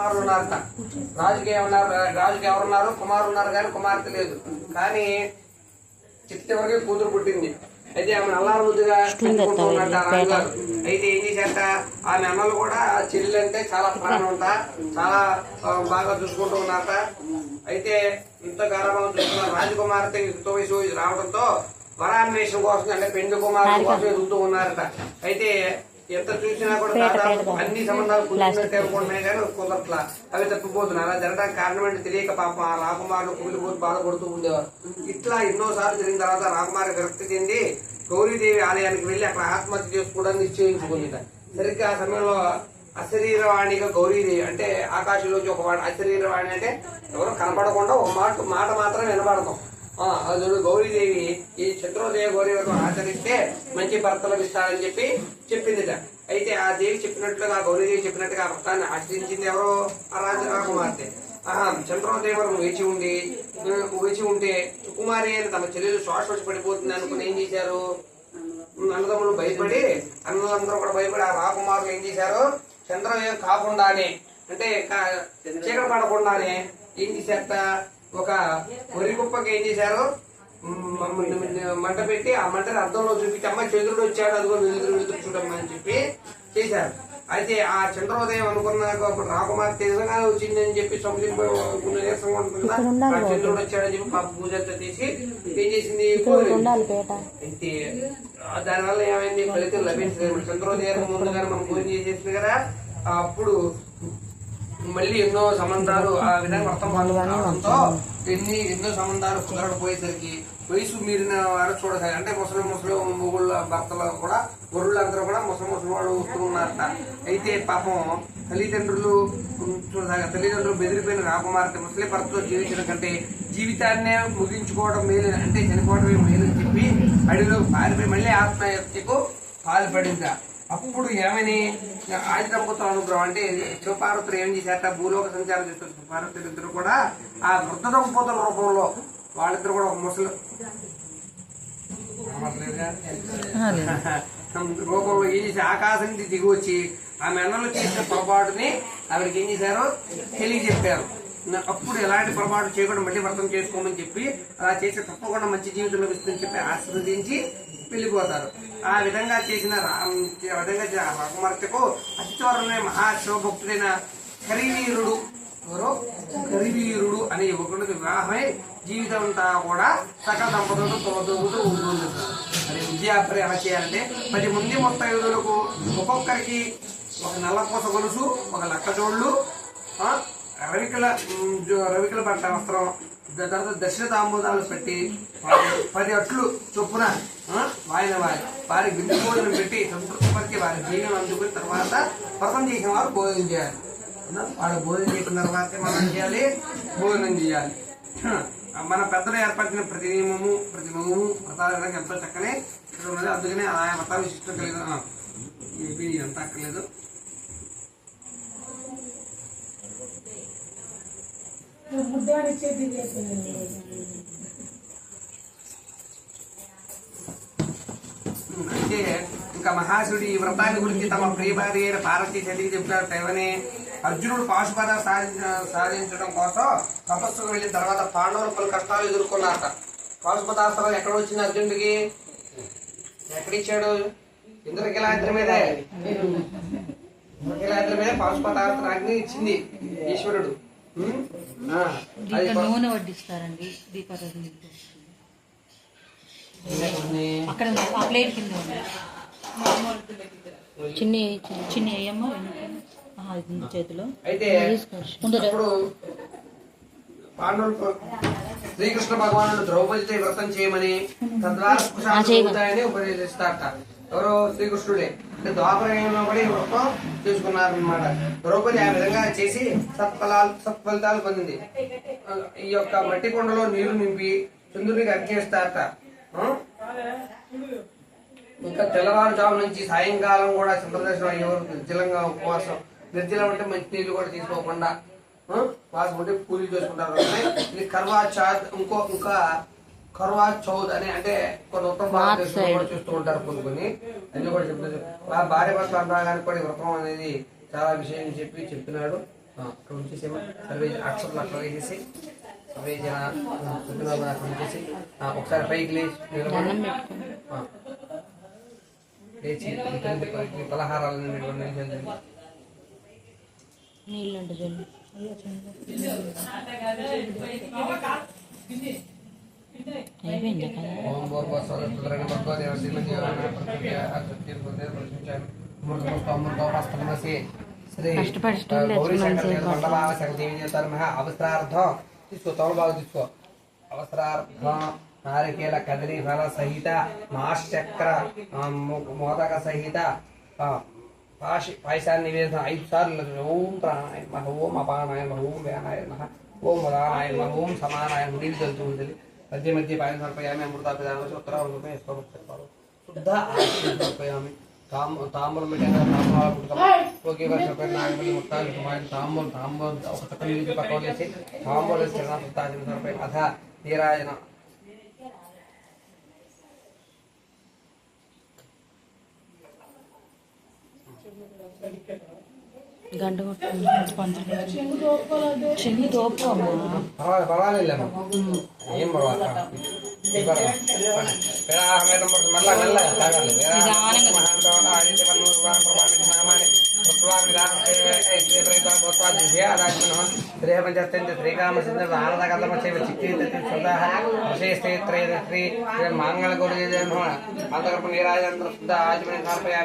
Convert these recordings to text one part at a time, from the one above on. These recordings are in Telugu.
కుమారులు ఉన్నారట రాజుకి ఏమన్నారు రాజుకి ఎవరున్నారు? కుమారులు ఉన్నారు కానీ కుమార్తె లేదు. కానీ చిట్ట వరకు కూతురు పుట్టింది. అయితే ఆమె అల్లారు ముద్దుగా పెట్టుకుంటూ ఉన్నట్ట రాజుగారు అయితే ఏం చేశారట? ఆమె అన్నలు కూడా చెల్లి అంటే చాలా ప్రాణం ఉంట చాలా ఆ, బాగా చూసుకుంటూ ఉన్నారట. అయితే ఇంత గారాభం చూస్తున్న రాజకుమార్తె యుక్త వయసు రావడంతో వరాన్వేషణ కోసం అంటే పెండు కుమారుల కోసం ఎదుగుతూ ఉన్నారట. అయితే ఎంత చూసినా కూడా అన్ని సంబంధాలు కుదిరినట్టే అనుకుంటున్నాయి కానీ కుదరట్లా. అవి తప్పిపోతున్నారు అలా జరగడానికి కారణం ఏంటి తెలియక పాపం ఆ రాకుమారులు కుమిలిపోతూ బాధపడుతూ ఉండేవారు. ఇట్లా ఎన్నో సార్లు జరిగిన తర్వాత రాకుమారి విరక్తి చెంది గౌరీదేవి ఆలయానికి వెళ్ళి అక్కడ ఆత్మహత్య చేసుకోవడానికి నిశ్చయించుకుంది. సరిగ్గా ఆ సమయంలో అశరీరవాణిగా గౌరీదేవి అంటే ఆకాశంలోంచి ఒక వాడు అశరీరవాణి అంటే ఎవరు కనపడకుండా ఒక మాట మాట మాత్రం వినపడతాం అదుడు గౌరీదేవి ఈ చతురోదయ గౌరీ వ్రతం ఆచరిస్తే మంచి భర్తలు ఇస్తారని చెప్పి చెప్పిందిట. అయితే ఆ దేవి చెప్పినట్లుగా గౌరీదేవి చెప్పినట్టుగా ఆ వ్రతాన్ని ఆచరించింది ఎవరో? ఆ రాజు రాకుమార్తె ఆహా చంద్రోదయ వరకు వేచి ఉండి వేచి ఉంటే సుకుమారి అని తమ చెల్లెలు శ్వాస పడిపోతుంది అనుకుని ఏం చేశారు? అన్నదమ్ములు భయపడి అన్నదమ్ములు కూడా భయపడి ఆ రాకుమారులు ఏం చేశారు? చంద్రోదయం కాకుండానే అంటే చీకటి పడకుండానే ఏం చేశారట? ఒక వరి కుప్పకి ఏం చేశారు? మంట పెట్టి ఆ మంటని అర్థంలో చూపించి అమ్మ చంద్రుడు వచ్చాడు అదిగో వెలుగురు వెలుగురు చూడమ్మా అని చెప్పి చేశారు. అయితే ఆ చంద్రోదయం అనుకున్న అప్పుడు రాకుమార్తె నిజంగానే వచ్చిందని చెప్పి సముద్రం నీరసంగా ఉంటుంది ఆ చంద్రుడు వచ్చాడని చెప్పి పాప పూజ అంతా చేసి ఏం చేసింది? అయితే దానివల్ల ఏమైంది? ఫలితం లభించలేదు. చంద్రోదయం ముందుగానే మనం పూజ చేసేసింది కదా. అప్పుడు మళ్ళీ ఎన్నో సంబంధాలు ఆ విధంగా వ్రతం పాల్గొనడంతో ఎన్ని ఎన్నో సంబంధాలు కుదరకపోయేసరికి వయసు మీరిన వారు చూడసాగి అంటే ముసలి ముసలి మొగుళ్ళ భర్తలు కూడా గొర్రెలందరూ కూడా ముసలి ముసలి వాళ్ళు వస్తూ ఉన్నారట. అయితే పాపం తల్లిదండ్రులు చూడసాగ తల్లిదండ్రులు బెదిరిపోయిన రాకుమార్తె ముసలి భర్తతో జీవించడం కంటే జీవితాన్నే ముగించుకోవడం మేలు అంటే చనిపోవడమే మేలు చెప్పి అడవిలో పారిపోయి మళ్ళీ ఆత్మహత్యకు పాల్పడిందా? అప్పుడు ఏమని ఆది దంపతుల అనుగ్రహం అంటే శివపార్వతులు ఏం చేశారట? భూలోక సంచారం చేస్తున్న శివపార్వతులు ఇద్దరు కూడా ఆ వృద్ధ దంపతుల రూపంలో వాళ్ళిద్దరు కూడా ఒక ముసలు రూపంలో ఏం చేసి ఆకాశం నుంచి దిగి వచ్చి ఆమె అన్నలు చేసిన పొరపాటుని ఆవిడకి ఏం చేశారు? తెలియజెప్పారు. అప్పుడు ఎలాంటి పొరపాటు చేయకుండా మళ్ళీ వ్రతం చేసుకోమని చెప్పి అలా చేస్తే తప్పకుండా మంచి జీవితం లభిస్తుందని చెప్పి ఆశీర్వదించి వెళ్ళిపోతారు. ఆ విధంగా చేసిన రామ విధంగా చే- ఆ అతి త్వరలోనే మహాశివభక్తుడైన కరివీరుడు. ఎవరో? కరివీరుడు అనే యువకుడికి వివాహమై జీవితం అంతా కూడా సకల దంపతులతో తోదోగుతూ ఉంటుంది. మరి విద్యాపరి ఎలా చేయాలంటే పది మంది ముత్తైదులకు ఒక్కొక్కరికి ఒక నల్లపూస గొలుసు ఒక లక్క జోళ్ళు రవికల రవికల పట్ట వస్త్రం తర్వాత దశ తాంబూలాలు పెట్టి పది అట్లు చొప్పున ఆయన వారి వారి బిందు భోజనం పెట్టి సంతృప్తిపరిచి వారి జీవనం అందుకుని తర్వాత వ్రతం చేసిన వారు భోజనం చేయాలి. వాడు భోజనం చేసిన తర్వాతే మనం చేయాలి? భోజనం చేయాలి. మన పెద్దలు ఏర్పరిచిన ప్రతి నియమము ప్రతి నియమము వ్రతాలు ఎంతో చక్కనే ఉన్నది అందుకనే ఆయా వ్రతాలు విశిష్టం కలిగిన ఆ, ఇవి ఇదంతా అక్కర్లేదు. అయితే ఇంకా మహాశివుడు ఈ వ్రతాన్ని గురించి తమ ప్రియ భార్య అయిన పార్వతి చదివి చెప్పినట్టు ఏమని అర్జునుడు పాశుపద సాధించ సాధించడం కోసం తపస్సుకు వెళ్ళిన తర్వాత పాండవులు పలు కష్టాలు ఎదుర్కొన్నారట. పాశుపదాస్త్రం ఎక్కడ వచ్చింది అర్జునుడికి? ఎక్కడిచ్చాడు? ఇంద్రకిలాద్రి మీదే. ఇంద్రకిలాద్రి మీద పాశుపదాస్త్రాన్ని ఇచ్చింది ఈశ్వరుడు. నూనె వడ్డిస్తారండి దీపారాధన అక్కడ ఉంది. ఆ ప్లేట్ కింద ఉంది. చిన్ని చిన్న చేతిలో. పాండవులు శ్రీకృష్ణ భగవానుడు ద్రౌపదితో వ్రతం చేయమని తద్వారా ఉపదేశిస్తారట. ఎవరో శ్రీకృష్ణుడే. అంటే ద్వాపరయంలో కూడా ఈ వ్రతం తీసుకున్నారనమాట ద్రౌపది ఆ విధంగా చేసి సత్ఫలాలు సత్ఫలితాలు పొందింది. ఈ యొక్క మట్టి కొండలో నీరు నింపి చంద్రుడికి ఆ? ఇంకా తెల్లవారుజాము నుంచి సాయంకాలం కూడా చంద్రదర్శనం అయ్యేవారు నిర్జలంగా ఉపవాసం. నిర్జలం అంటే మంచి నీళ్ళు కూడా తీసుకోకుండా వాసం ఉంటే పూజలు చేసుకుంటారు ఇది కర్వా చాద్ ఇంకో ఇంకా కర్వా చౌద్ అని అంటే కొన్ని ఉత్తర భారతదేశంలో కూడా చూస్తూ ఉంటారు కొన్ని కొన్ని. అన్ని కూడా చెప్తున్నారు. ఆ భార్య భర్త అనురాగానికి కూడా వ్రతం అనేది చాలా విషయం చెప్పి చెప్పినాడు. అక్కడ ఉంచేసేమా. సర్వే అక్షరాలు అక్కడ వేసేసి. అక్కడ ఉంచేసి ఆ, ఒకసారి పైకి లేచి. లేచి పలహారాలను నిలబడి నిలిచేయండి. నీళ్ళు అంటే జల్లు అయిపోయిందా కదా? ఓం భూర్భువస్వరస్తులైన భగవదేవ శ్రీమతి కష్టపడి అవసరార్థం. తీసుకో తోలు బాగా తీసుకో. అవసరార్థం నారికేల కదలి ఫల సహిత మాశ్చక్ర మోదక సహిత పాషి పాయసాన్ని నివేదన. ఐదు సార్లు ఓం ప్రాణాయ నమః ఓం అపానాయ నమః ఓం వ్యానాయ నమః ఓం వదానాయ నమః ఓం సమానాయ నమః. నీళ్ళు తెలుతూ ఉంటుంది మధ్య మధ్య పాయన సర్పయామి అమృతాపిదామి ఉత్తరం చెప్పారు శుద్ధ ఆశీర్వాదం తాము తాంబూలం పెట్టాక తాంబూలాలు పుట్టుతాం ఒకే వర్ష పైన నాగమల్లి ముట్టాలి కుమారి తాంబూలం తాంబూలం ఒక చక్క నీళ్ళు పక్కన వేసి తాంబూలం చిన్న సుత్తాచిన సమర్పయ అథ నీరాజన. గంట చెంగు తోపు అమ్మా. పర్వాలేదు పర్వాలేదు ఏం పర్వాలేదు. మెల్ల మెల్ల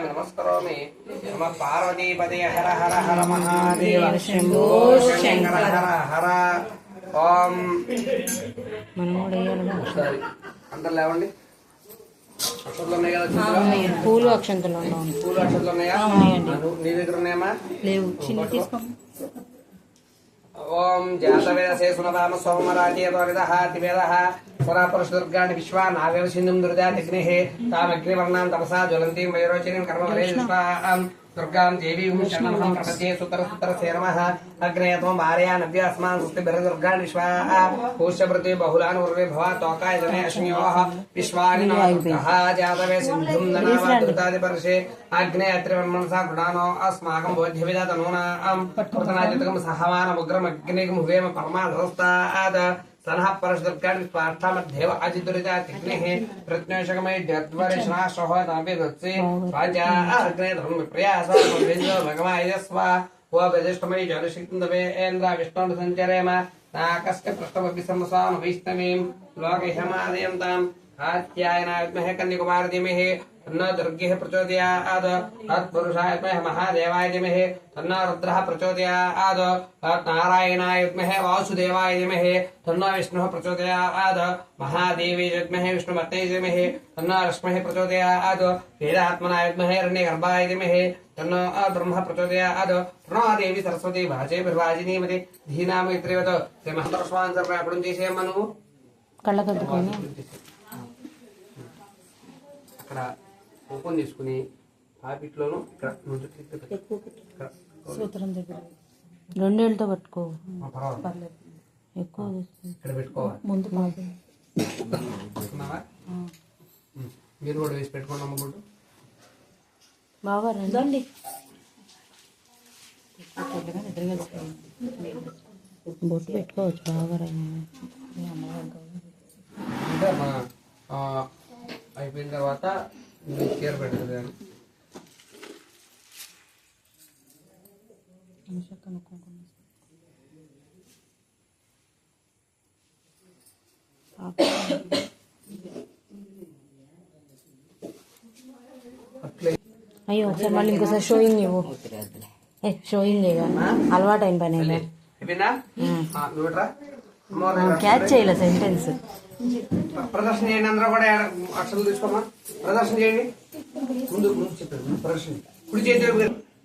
నమస్కరోమి నమ పార్వతీపదే హర హర హర మహాదేవ శంభో శంకర హర హర ఓం మనం కూడా వేయాలి అందరు లేవండి? పూలు అక్షంతలు ఉండవు పూలు అక్షరాలు ఉన్నాయా? ఉన్నాయండి. నువ్వు- నీ దగ్గర ఉన్నాయమ్మా? లేవు. చిన్న తీసుకో ఓం జాతవేదసే సునదామ సోమరాజే త్వరిదః తివేదః పురాపురుషదుర్గాణి విశ్వా నాగవ సింధుం దుర్జాతిగ్నిః తామగ్నివర్ణాం తపసా జ్వలంతీం వైరోచనీం दुर्गा देवी शरणं प्रपद्ये सुतर सुतर सेरमः अग्रे त्वं वारयानव्य अस्मान् सुस्तिभिर्दुर्गान् विश्वाः। पूष्यभृति बहुलान् उर्वे भव तौकाय जने अश्म्योः विश्वानि नमः जातवे सिन्धुं ननामदृतादिपर्शे अग्ने अत्र ब्रह्मणसा गृणानो। अस्माकं बोध्यविदातनूनां पठनाजितकं सहमानमुग्रमग्निकं हुवेम परमा परमाधस्तात्। సహమాన ఉగ్రం అగ్నికం హువేమ పరమాధస్తాద సనః పరశుదుర్గాణి స్వార్థమధ్యేవ అజిదురితాగ్నిః ప్రత్నేషకమై జద్వరిష్ణా సహోదాపి దత్సి స్వాజా అగ్నే ధర్మ ప్రయాస భగవాయస్వ ఓ ప్రతిష్టమై జలశక్తి దవేంద్ర విష్ణుడు సంచరేమ. నాకస్య పృష్ఠమపి సమసామ వైష్ణవీం. లోకహిమాదయంతాం ఆత్యాయనాయ విద్మహే కన్యకుమార ధీమహి తన్నో దుర్గిः ప్రచోదయాద్ తత్పురుషాయ విద్మహే మహాదేవాయ ధీమహి తన్నో రుద్రः ప్రచోదయాద్ తన్నారాయణాయ విద్మహే వాసుదేవాయ ధీమహి తన్నో విష్ణుः ప్రచోదయాద్ మహాదేవి విద్మహే విష్ణుమత్తే ధీమహి తన్నో లక్ష్మీः ప్రచోదయాద్ వేదాత్మనాయ విద్మహే హిరణ్యగర్భాయ ధీమహి తన్నో బ్రహ్మ ప్రచోదయాద్ ప్రణో దేవి సరస్వతి భాజే విభాజినీమతి ధీనామ ఇత్రేవత శ్రీ మహంతరస్వామి సర్వ అక్కడ చేసేయమ్మా నువ్వు కళ్ళకద్దుకొని అక్కడ ఓపెన్ చేసుకుని పాపిట్లోను ఇక్కడ. సూత్రం దగ్గర. రెండేళ్ళతో పట్టుకో. పర్లేదు. ఎక్కువ. ఇక్కడ పెట్టుకోవాలి. ముందు. మీరు కూడా వేసి పెట్టుకోండి అమ్మ గుడ్డు బాగా రండి బొట్టు పెట్టుకోవచ్చు. బాగా అయిపోయిన తర్వాత చీర పెడుతుంది కానీ అయ్యో ఒకసారి మళ్ళీ ఇంకోసారి షోయింగ్ ఇవ్వు. ఏ షోయింగ్ అలవాటు అయిన. పని. క్యాచ్ చేయలే సెంటెన్స్ ప్రదర్శన చేయండి అందరూ కూడా ఏడ- అక్షరాలు తీసుకోమా? ప్రదర్శన చేయండి. ముందు ముందు చెప్పండి ప్రదర్శన కుడి చేతి వైపు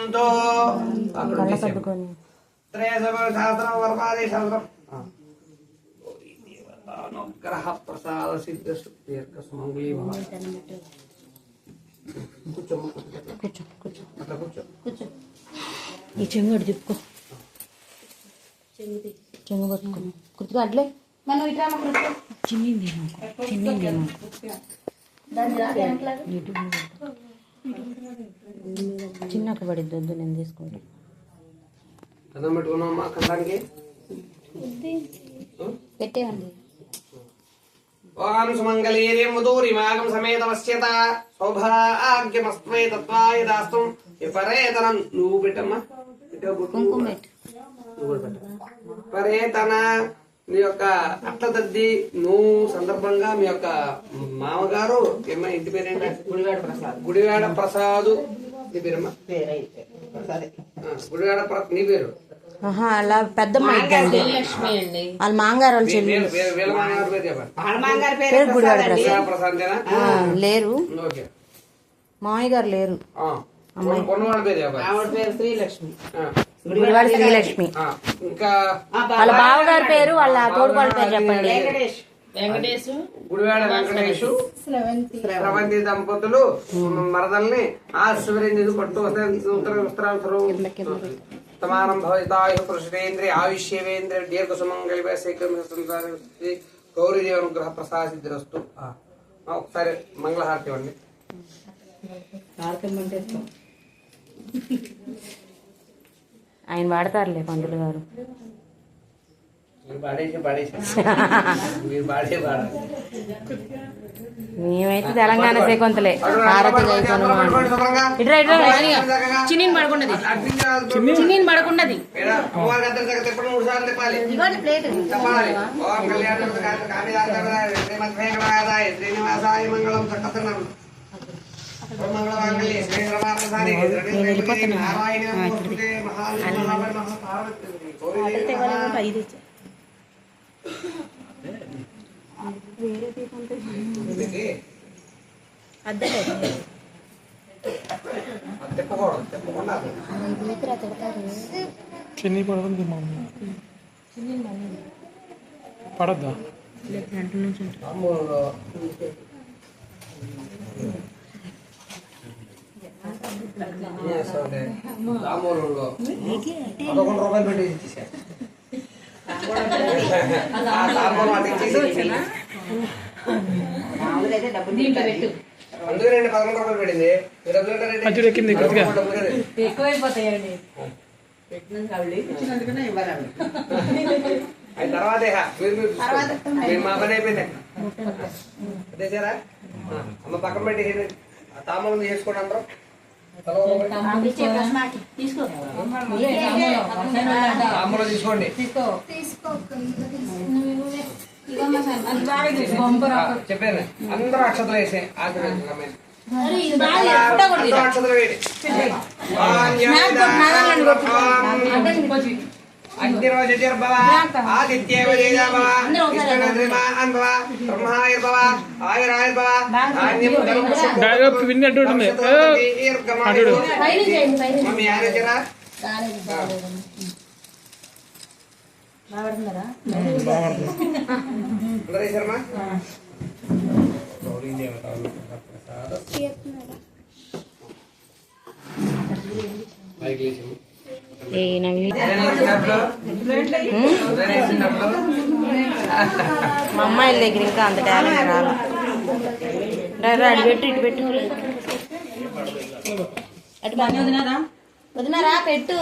అక్కడ చేసేయండి. కట్టుకొని త్రేసహస్రం వర్మాది సహస్రం గ్రహ ప్రసాద సిద్ధ దీర్ఘ సుమంగళీ భవ కూర్చోమ్మ కూర్చో కూర్చో అట్లా కూర్చో కూర్చో ఈ చెంగు అటు తిప్పుకో చెంగు పట్టుకో కుర్తిగా అట్లే మనం ఇట్లా చిన్నింది నాకు చిన్నింది నాకు యూట్యూబ్లో పెడతా. చిన్నకు పడిద్ది వద్దు నేను తీసుకుంటా. అన్నం పెట్టుకున్నామా కందానికి పెట్టేయండి ఓం సుమంగళీర్యం మధూరిమాగం సమేత పశ్యత సౌభాగ్యమస్మై తత్వాయ దాస్తం విపరేతనం. నువ్వు పెట్టమ్మా. పెట్టావు బొట్టు. కుంకుమ పెట్టు. నువ్వు కూడా పెట్టు. విపరేతన. మీ యొక్క అట్లదద్ది నువ్వు సందర్భంగా మీ యొక్క మామగారు ఏమ్మా ఇంటి పేరేంటి? గుడివాడ ప్రసాద్. గుడివాడ ప్రసాదు. నీ పేరమ్మా? గుడివాడ ప్ర- నీ పేరు? ఆహా అలా ఇద్దండి వాళ్ళ మాంగారు వాళ్ళ చెల్లి పేరు గుడివాడ ప్రసాద్ లేరు. ఓకే. మామయ్య గారు లేరు. కొన్నవాళ్ళ పేరు చెప్పండి. ఆవిడ పేరు శ్రీలక్ష్మి. ఆ, గుడివాడ శ్రీలక్ష్మి. ఇంకా వాళ్ళ బావగారి పేరు వాళ్ళ తోడుకోళ్ళ పేరు చెప్పండి. వెంకటేష్. వెంకటేష్ గుడివాడ వెంకటేషు. ప్రబంధి దంపతులు మరదల్ని ఆశీర్వదించి పట్టు. వస్త్రాలు తమానం భవితాయు పురుషేంద్రియ ఆయుష్యేంద్రియ దీర్ఘ సుమంగళి గౌరీ దేవ అనుగ్రహ ప్రసాద సిద్ధిరస్తు ఒకసారి మంగళహారతి ఇవ్వండి. ఇష్టం. ఆయన వాడతారులే పంతులు గారు. మేమైతే తెలంగాణ సేకొంతలే భారత జైకొను ఇట్రా ఇట్రా చిన్ని పడుకున్నది. చిన్ని పడుకున్నది. అమ్మవారి గద్దెల దగ్గర తిప్పండి మూడు సార్లు తిప్పాలి. చెప్పాలి. ఓం కళ్యాణ కామిదాయ శ్రీమద్ వెంకటనాథాయ శ్రీనివాసాయ మంగళం పార్వతీ గౌరీ దేవి చిన్ని పడుతుంది మా అమ్మ పడద్దా అమ్మూరులో పదకొండు రూపాయలు పెట్టి ఇచ్చేసా. పదకొండు రూపాయలు పెట్టింది. ఎక్కింది. ఎక్కువైపోతాయండి. తర్వాత మా పని అయిపోయింది. అమ్మ పక్కన పెట్టి ఆ తాంబూలం చేసుకోండి అందరూ. తీసుకోండి ఆ, చెప్పాను అందరూ అక్షతలు వేసే అక్షతలు అమ్మాయిని. అందరూ అక్షతలు వేయండి. అగ్నిర్వజర్భవ ఆదిత్యేవజేజాభవ విష్ణునద్రిమాన్భవ బ్రహ్మాయుర్భవ ఆయురాయుర్భవ ధాన్యం ధనం పుష్పం డైలాగ్ విన్నట్టు ఉంటుంది దీర్ఘమాయుడు. మమ్మీ ఆరోగ్యరా అందరూ వేశారమ్మా గౌరీ దేవత ప్రసాద మా అమ్మాయిల దగ్గర ఇంకా అంత టాలెంట్ రాదు. రా, రా, అటు పెట్టు ఇటు పెట్టు. అటు వదినారా? వదినారా పెట్టు.